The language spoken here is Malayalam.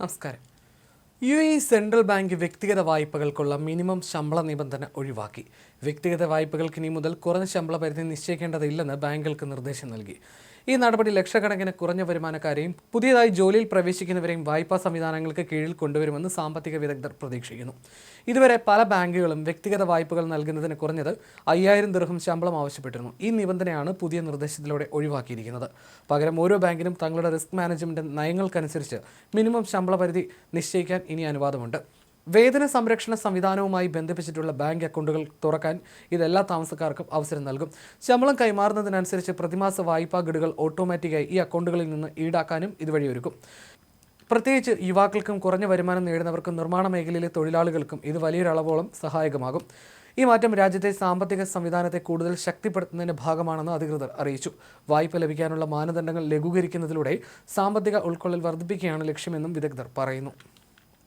നമസ്കാരം. യു എ സെൻട്രൽ ബാങ്ക് വ്യക്തിഗത വായ്പകൾക്കുള്ള മിനിമം ശമ്പള നിബന്ധന ഒഴിവാക്കി. വ്യക്തിഗത വായ്പകൾക്ക് ഇനി മുതൽ കുറഞ്ഞ ശമ്പള പരിധി നിശ്ചയിക്കേണ്ടതില്ലെന്ന് ബാങ്കുകൾക്ക് നിർദ്ദേശം നൽകി. ഈ നടപടി ലക്ഷക്കണക്കിന് കുറഞ്ഞ വരുമാനക്കാരെയും പുതിയതായി ജോലിയിൽ പ്രവേശിക്കുന്നവരെയും വായ്പാ സംവിധാനങ്ങൾക്ക് കീഴിൽ കൊണ്ടുവരുമെന്ന് സാമ്പത്തിക വിദഗ്ധർ പ്രതീക്ഷിക്കുന്നു. ഇതുവരെ പല ബാങ്കുകളും വ്യക്തിഗത വായ്പകൾ നൽകുന്നതിന് കുറഞ്ഞത് അയ്യായിരം ദിർഹം ശമ്പളം ആവശ്യപ്പെട്ടിരുന്നു. ഈ നിബന്ധനയാണ് പുതിയ നിർദ്ദേശത്തിലൂടെ ഒഴിവാക്കിയിരിക്കുന്നത്. പകരം ഓരോ ബാങ്കിനും തങ്ങളുടെ റിസ്ക് മാനേജ്മെന്റ് നയങ്ങൾക്കനുസരിച്ച് മിനിമം ശമ്പള പരിധി നിശ്ചയിക്കാൻ ഇനി അനുവാദമുണ്ട്. വേതന സംരക്ഷണ സംവിധാനവുമായി ബന്ധിപ്പിച്ചിട്ടുള്ള ബാങ്ക് അക്കൗണ്ടുകൾ തുറക്കാൻ ഇത് എല്ലാ താമസക്കാർക്കും അവസരം നൽകും. ശമ്പളം കൈമാറുന്നതിനനുസരിച്ച് പ്രതിമാസ വായ്പാ ഗഡുകൾ ഓട്ടോമാറ്റിക്കായി ഈ അക്കൗണ്ടുകളിൽ നിന്ന് ഈടാക്കാനും ഇതുവഴി ഒരുക്കും. പ്രത്യേകിച്ച് യുവാക്കൾക്കും കുറഞ്ഞ വരുമാനം നേടുന്നവർക്കും നിർമ്മാണ മേഖലയിലെ തൊഴിലാളികൾക്കും ഇത് വലിയൊരളവോളം സഹായകമാകും. ഈ മാറ്റം രാജ്യത്തെ സാമ്പത്തിക സംവിധാനത്തെ കൂടുതൽ ശക്തിപ്പെടുത്തുന്നതിന്റെ ഭാഗമാണെന്ന് അധികൃതർ അറിയിച്ചു. വായ്പ ലഭിക്കാനുള്ള മാനദണ്ഡങ്ങൾ ലഘൂകരിക്കുന്നതിലൂടെ സാമ്പത്തിക ഉൾക്കൊള്ളൽ വർദ്ധിപ്പിക്കുകയാണ് ലക്ഷ്യമെന്നും വിദഗ്ധർ പറയുന്നു.